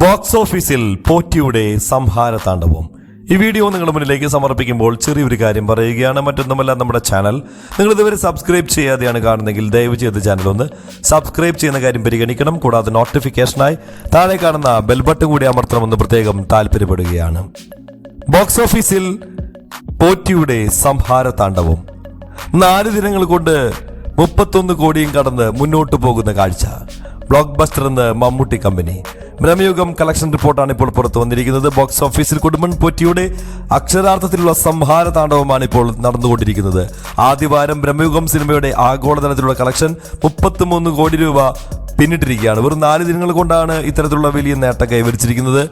Box ഓഫീസിൽ പോറ്റിയുടെ സംഹാര താണ്ഡവം ഈ വീഡിയോ നിങ്ങളുടെ മുന്നിലേക്ക് സമർപ്പിക്കുമ്പോൾ ചെറിയൊരു കാര്യം പറയുകയാണ്. മറ്റൊന്നുമല്ല നമ്മുടെ ചാനൽ. നിങ്ങൾ ഇതുവരെ സബ്സ്ക്രൈബ് ചെയ്യാതെയാണ് കാണുന്നതെങ്കിൽ ദയവ് ചെയ്ത് ചാനൽ ഒന്ന് സബ്സ്ക്രൈബ് ചെയ്യുന്ന കാര്യം പരിഗണിക്കണം. കൂടാതെ നോട്ടിഫിക്കേഷനായി താഴെ കാണുന്ന ബെൽ ബട്ടൺ കൂടി അമർത്തണമെന്ന് പ്രത്യേകം താല്പര്യപ്പെടുകയാണ്. ബോക്സ് ഓഫീസിൽ പോറ്റിയുടെ സംഹാര താണ്ഡവം നാല് ദിനങ്ങൾ കൊണ്ട് മുപ്പത്തൊന്ന് കോടിയും കടന്ന് മുന്നോട്ട് പോകുന്ന കാഴ്ച. ബ്ലോക്ക് ബസ്റ്റർ എന്ന് മമ്മൂട്ടി കമ്പനി ബ്രഹ്മയുഗം കളക്ഷൻ റിപ്പോർട്ടാണ് ഇപ്പോൾ പുറത്തു വന്നിരിക്കുന്നത്. ബോക്സ് ഓഫീസിൽ കുടുംബൻ പൊറ്റിയുടെ അക്ഷരാർത്ഥത്തിലുള്ള സംഹാര താണ്ഡവമാണ് ഇപ്പോൾ നടന്നുകൊണ്ടിരിക്കുന്നത്. ആദ്യവാരം ബ്രഹ്മയുഗം സിനിമയുടെ ആഗോളതലത്തിലുള്ള കളക്ഷൻ മുപ്പത്തിമൂന്ന് കോടി രൂപ പിന്നിട്ടിരിക്കുകയാണ്. വെറും നാല് ദിനങ്ങൾ കൊണ്ടാണ് ഇത്തരത്തിലുള്ള വലിയ നേട്ടം കൈവരിച്ചിരിക്കുന്നത്.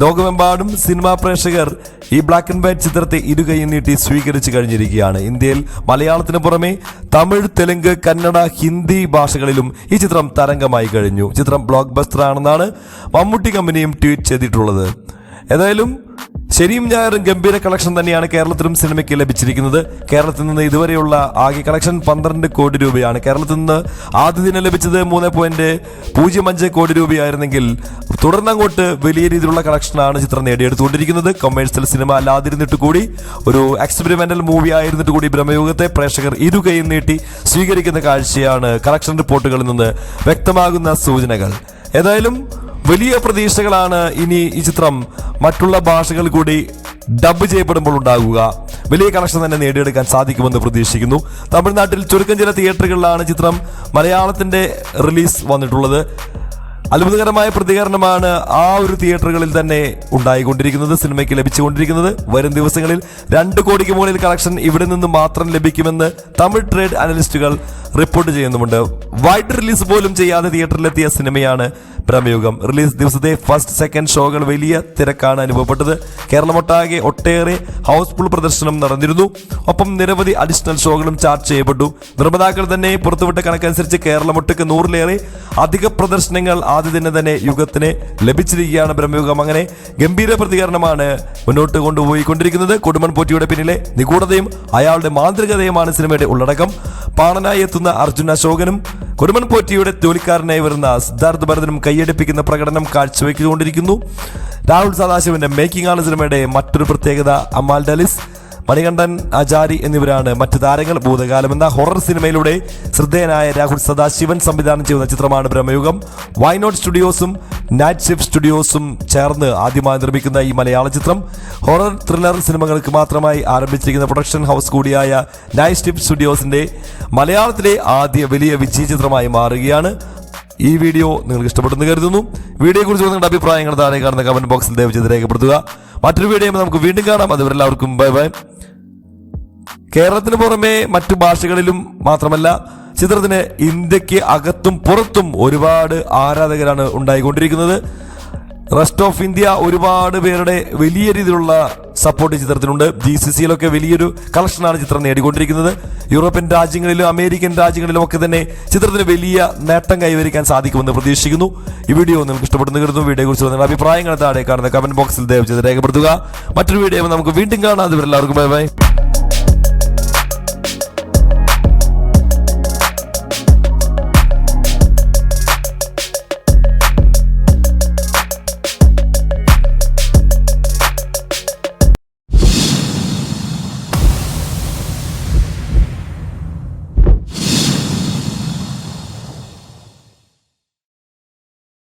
ലോകമെമ്പാടും സിനിമാ പ്രേക്ഷകർ ഈ ബ്ലാക്ക് ആൻഡ് വൈറ്റ് ചിത്രത്തെ ഇരുകൈയും നീട്ടി സ്വീകരിച്ചു കഴിഞ്ഞിരിക്കുകയാണ്. ഇന്ത്യയിൽ മലയാളത്തിന് പുറമെ തമിഴ് തെലുങ്ക് കന്നഡ ഹിന്ദി ഭാഷകളിലും ഈ ചിത്രം തരംഗമായി കഴിഞ്ഞു. ചിത്രം ബ്ലോക്ക് ബസ്റ്റർ ആണെന്നാണ് മമ്മൂട്ടി കമ്പനിയും ട്വീറ്റ് ചെയ്തിട്ടുള്ളത്. ഏതായാലും ശരിയും ഞായറും ഗംഭീര കളക്ഷൻ തന്നെയാണ് കേരളത്തിലും സിനിമയ്ക്ക് ലഭിച്ചിരിക്കുന്നത്. കേരളത്തിൽ നിന്ന് ഇതുവരെയുള്ള ആകെ കളക്ഷൻ പന്ത്രണ്ട് കോടി രൂപയാണ്. കേരളത്തിൽ നിന്ന് ആദ്യ ദിനം ലഭിച്ചത് മൂന്ന് പോയിന്റ് പൂജ്യം അഞ്ച് കോടി രൂപയായിരുന്നെങ്കിൽ തുടർന്നങ്ങോട്ട് വലിയ രീതിയിലുള്ള കളക്ഷനാണ് ചിത്രം നേടിയെടുത്തുകൊണ്ടിരിക്കുന്നത്. കൊമേഴ്സ്യൽ സിനിമ അല്ലാതിരുന്നിട്ട് കൂടി ഒരു എക്സ്പെരിമെന്റൽ മൂവി ആയിരുന്നിട്ട് കൂടി ബ്രഹ്മയോഗത്തെ പ്രേക്ഷകർ ഇരുകൈയും നീട്ടി സ്വീകരിക്കുന്ന കാഴ്ചയാണ് കളക്ഷൻ റിപ്പോർട്ടുകളിൽ നിന്ന് വ്യക്തമാകുന്ന സൂചനകൾ. ഏതായാലും വലിയ പ്രതീക്ഷകളാണ് ഇനി ഈ ചിത്രം മറ്റുള്ള ഭാഷകൾ കൂടി ഡബ് ചെയ്യപ്പെടുമ്പോൾ ഉണ്ടാകുക. വലിയ കണക്ഷൻ തന്നെ നേടിയെടുക്കാൻ സാധിക്കുമെന്ന് പ്രതീക്ഷിക്കുന്നു. തമിഴ്നാട്ടിൽ ചുരുക്കം ചില തിയേറ്ററുകളിലാണ് ചിത്രം മലയാളത്തിന്റെ റിലീസ് വന്നിട്ടുള്ളത്. അത്ഭുതകരമായ പ്രതികരണമാണ് ആ ഒരു തിയേറ്ററുകളിൽ തന്നെ ഉണ്ടായിക്കൊണ്ടിരിക്കുന്നത് സിനിമയ്ക്ക് ലഭിച്ചുകൊണ്ടിരിക്കുന്നത്. വരും ദിവസങ്ങളിൽ രണ്ട് കോടിക്ക് മുകളിൽ കളക്ഷൻ ഇവിടെ നിന്ന് മാത്രം ലഭിക്കുമെന്ന് തമിഴ് ട്രേഡ് അനലിസ്റ്റുകൾ റിപ്പോർട്ട് ചെയ്യുന്നുമുണ്ട്. വൈഡ് റിലീസ് പോലും ചെയ്യാതെ തിയേറ്ററിലെത്തിയ സിനിമയാണ് പ്രമയുഗം റിലീസ് ദിവസത്തെ ഫസ്റ്റ് സെക്കൻഡ് ഷോകൾ വലിയ തിരക്കാണ് അനുഭവപ്പെട്ടത്. കേരളമൊട്ടാകെ ഒട്ടേറെ ഹൗസ്ഫുൾ പ്രദർശനം നടന്നിരുന്നു. ഒപ്പം നിരവധി അഡീഷണൽ ഷോകളും ചാർജ് ചെയ്യപ്പെട്ടു. നിർമ്മാതാക്കൾ തന്നെ പുറത്തുവിട്ട കണക്കനുസരിച്ച് കേരളമൊട്ടക്ക് നൂറിലേറെ അധിക പ്രദർശനങ്ങൾ ആദ്യ തന്നെ യുഗത്തിന് ലഭിച്ചിരിക്കുകയാണ് ബ്രഹ്മയുഗം അങ്ങനെ ഗംഭീര പ്രതികരണമാണ് മുന്നോട്ട് കൊണ്ടുപോയിക്കൊണ്ടിരിക്കുന്നത്. കൊടുമൺ പോറ്റിയുടെ പിന്നിലെ നിഗൂഢതയും അയാളുടെ മാന്ത്രികതയുമാണ് സിനിമയുടെ ഉള്ളടക്കം. പാണനായി എത്തുന്ന അർജുന അശോകനും കൊടുമൺ പോറ്റിയുടെ ജോലിക്കാരനായി വരുന്ന സിദ്ധാർത്ഥ് ഭരതനും കൈയടിപ്പിക്കുന്ന പ്രകടനം കാഴ്ചവെച്ചുകൊണ്ടിരിക്കുന്നു. രാഹുൽ സദാശിവന്റെ മേക്കിംഗ് ആണ് സിനിമയുടെ മറ്റൊരു പ്രത്യേകത. അമാൽ ഡലിസ് മണികണ്ഠൻ ആചാരി എന്നിവരാണ് മറ്റു താരങ്ങൾ. ഭൂതകാലം എന്ന ഹൊറർ സിനിമയിലൂടെ ശ്രദ്ധേയനായ രാഹുൽ സദാശിവൻ സംവിധാനം ചെയ്യുന്ന ചിത്രമാണ് ബ്രഹ്മയുഗം. വൈനോട്ട് സ്റ്റുഡിയോസും നൈറ്റ് ഷിഫ്റ്റ് സ്റ്റുഡിയോസും ചേർന്ന് ആദ്യമായി നിർമ്മിക്കുന്ന ഈ മലയാള ചിത്രം. ഹൊറർ ത്രില്ലർ സിനിമകൾക്ക് മാത്രമായി ആരംഭിച്ചിരിക്കുന്ന പ്രൊഡക്ഷൻ ഹൗസ് കൂടിയായ നൈറ്റ് ഷിഫ്റ്റ് സ്റ്റുഡിയോസിന്റെ മലയാളത്തിലെ ആദ്യ വലിയ വിജയ ചിത്രമായി മാറുകയാണ്. ഈ വീഡിയോ നിങ്ങൾക്ക് ഇഷ്ടപ്പെടുന്നു കരുതുന്നു. വീഡിയോയെ കുറിച്ച് നിങ്ങളുടെ അഭിപ്രായങ്ങൾ താഴെ കാണുന്ന കമന്റ് ബോക്സിൽ ദയവ് ചെയ്ത് രേഖപ്പെടുത്തുക. മറ്റൊരു വീഡിയോ നമുക്ക് വീണ്ടും കാണാം. അതുവരെ എല്ലാവർക്കും ബൈ ബൈ. കേരളത്തിന് പുറമെ മറ്റു ഭാഷകളിലും മാത്രമല്ല ചിത്രത്തിന് ഇന്ത്യയ്ക്ക് അകത്തും പുറത്തും ഒരുപാട് ആരാധകരാണ് ഉണ്ടായിക്കൊണ്ടിരിക്കുന്നത്. റെസ്റ്റ് ഓഫ് ഇന്ത്യ ഒരുപാട് പേരുടെ വലിയ രീതിയിലുള്ള സപ്പോർട്ട് ചിത്രത്തിനുണ്ട്. ജി സി സിയിലൊക്കെ വലിയൊരു കളക്ഷനാണ് ചിത്രം നേടിക്കൊണ്ടിരിക്കുന്നത്. യൂറോപ്യൻ രാജ്യങ്ങളിലും അമേരിക്കൻ രാജ്യങ്ങളിലും ഒക്കെ തന്നെ ചിത്രത്തിന് വലിയ നേട്ടം കൈവരിക്കാൻ സാധിക്കുമെന്ന് പ്രതീക്ഷിക്കുന്നു. ഈ വീഡിയോ നിങ്ങൾക്ക് ഇഷ്ടപ്പെടുന്ന കരുതുന്നു. വീഡിയോ കുറിച്ച് നിങ്ങളുടെ അഭിപ്രായങ്ങൾ താഴെ കാണുന്ന കമന്റ് ബോക്സിൽ ദയവ് ചെയ്ത് രേഖപ്പെടുത്തുക. മറ്റൊരു വീഡിയോ നമുക്ക് വീണ്ടും കാണാം. അതുവരെ എല്ലാവർക്കും ബൈ ബൈ.